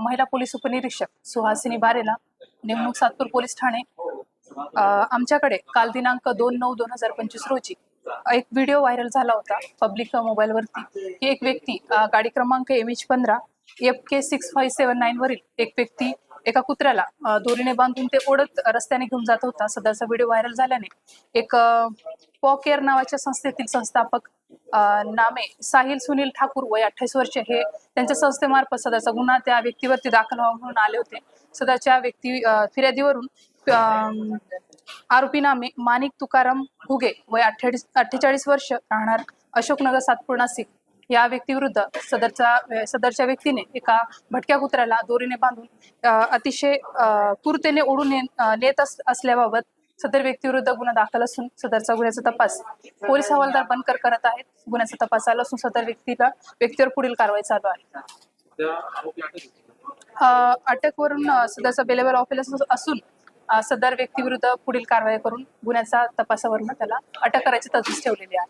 महिला पोलीस उपनिरीक्षक सुहासिनी बारेला नेमणूक सातपूर पोलीस ठाणे. आमच्याकडे काल दिनांक दोन नऊ दोन हजार पंचवीस रोजी एक व्हिडिओ व्हायरल झाला होता पब्लिक मोबाईलवरती की एक व्यक्ती गाडी क्रमांक एम एच पंधरा F K six five seven nine वरील एक व्यक्ती एका कुत्र्याला दोरीने बांधून ते ओढत रस्त्याने घेऊन जात होता. सदरचा व्हिडिओ व्हायरल झाल्याने एक पॉकेअर नावाच्या संस्थेतील संस्थापक नामे साहिल सुनील ठाकूर वय अठ्ठावीस वर्ष हे त्यांच्या संस्थेमार्फत सदाचा गुन्हा त्या व्यक्तीवरती दाखल व्हावा म्हणून आले होते. सदाच्या व्यक्ती फिर्यादीवरून आरोपी नामे माणिक तुकाराम घुगे वय अठ्ठेचाळीस अठ्ठेचाळीस वर्ष राहणार अशोकनगर सातपूर नाशिक. या व्यक्तीविरुद्ध सदरचा सदरच्या व्यक्तीने एका भटक्या कुत्र्याला दोरीने बांधून अतिशय कुरतेने ओढून नेत असल्याबाबत सदर व्यक्तीविरुद्ध गुन्हा दाखल असून सदरचा गुन्ह्याचा तपास पोलीस हवालदार बनकर करत आहेत. गुन्ह्याचा तपास चालू असून सदर व्यक्तीला व्यक्तीवर पुढील कारवाई चालू आहे. अटकवरून सदरचा बेलेबल ऑफिस असून सदर व्यक्तीविरुद्ध पुढील कारवाई करून गुन्ह्याचा तपासावरून त्याला अटक करायची तजवीज ठेवलेली आहे.